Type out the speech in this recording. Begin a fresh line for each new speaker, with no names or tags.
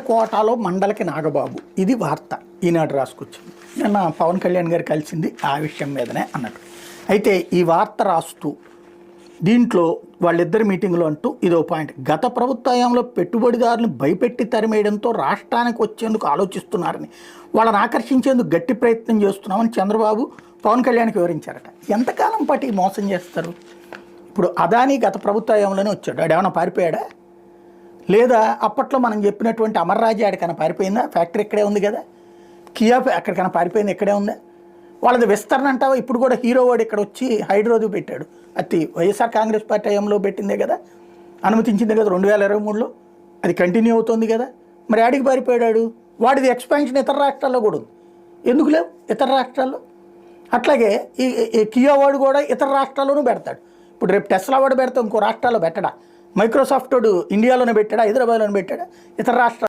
కోటాలో మండలికి నాగబాబు. ఇది వార్త. ఈనాడు రాసుకొచ్చింది. నిన్న పవన్ కళ్యాణ్ గారు కలిసింది ఆ విషయం మీదనే అన్నట్టు. అయితే ఈ వార్త రాస్తూ దీంట్లో వాళ్ళిద్దరి మీటింగ్లో అంటూ ఇదో పాయింట్. గత ప్రభుత్వ హయాంలో భయపెట్టి తరిమేయడంతో రాష్ట్రానికి వచ్చేందుకు ఆలోచిస్తున్నారని వాళ్ళని ఆకర్షించేందుకు గట్టి ప్రయత్నం చేస్తున్నామని చంద్రబాబు పవన్ కళ్యాణ్కి వివరించారట. ఎంతకాలం పాటు మోసం చేస్తారు? ఇప్పుడు అదాని గత ప్రభుత్వ హయాంలోనే వచ్చాడు. ఆడేమైనా పారిపోయాడా? లేదా అప్పట్లో మనం చెప్పినటువంటి అమర్రాజు ఆడికైనా పారిపోయిందా? ఫ్యాక్టరీ ఇక్కడే ఉంది కదా. కియా ఎక్కడికైనా పారిపోయింది ఇక్కడే ఉందా? వాళ్ళది విస్తరణ అంటావా? ఇప్పుడు కూడా హీరో వాడు ఇక్కడ వచ్చి హైడ్రోజు పెట్టాడు. అది వైఎస్ఆర్ కాంగ్రెస్ పార్టీ హయాంలో పెట్టిందే కదా. అనుమతించిందే కదా రెండు వేల ఇరవై మూడులో. అది కంటిన్యూ అవుతుంది కదా. మరి ఆడికి పారిపోయాడు వాడిది ఎక్స్పాన్షన్ ఇతర రాష్ట్రాల్లో కూడా ఉంది. ఎందుకు లేవు? ఇతర రాష్ట్రాల్లో. అట్లాగే ఈ ఈ కియా వాడు కూడా ఇతర రాష్ట్రాల్లోనూ పెడతాడు. ఇప్పుడు రేపు టెస్లా వాడు పెడతాం ఇంకో రాష్ట్రాల్లో పెట్టడా? మైక్రోసాఫ్ట్ ఇండియాలోనే పెట్టాడా హైదరాబాద్లోనే పెట్టాడా ఇతర రాష్ట్ర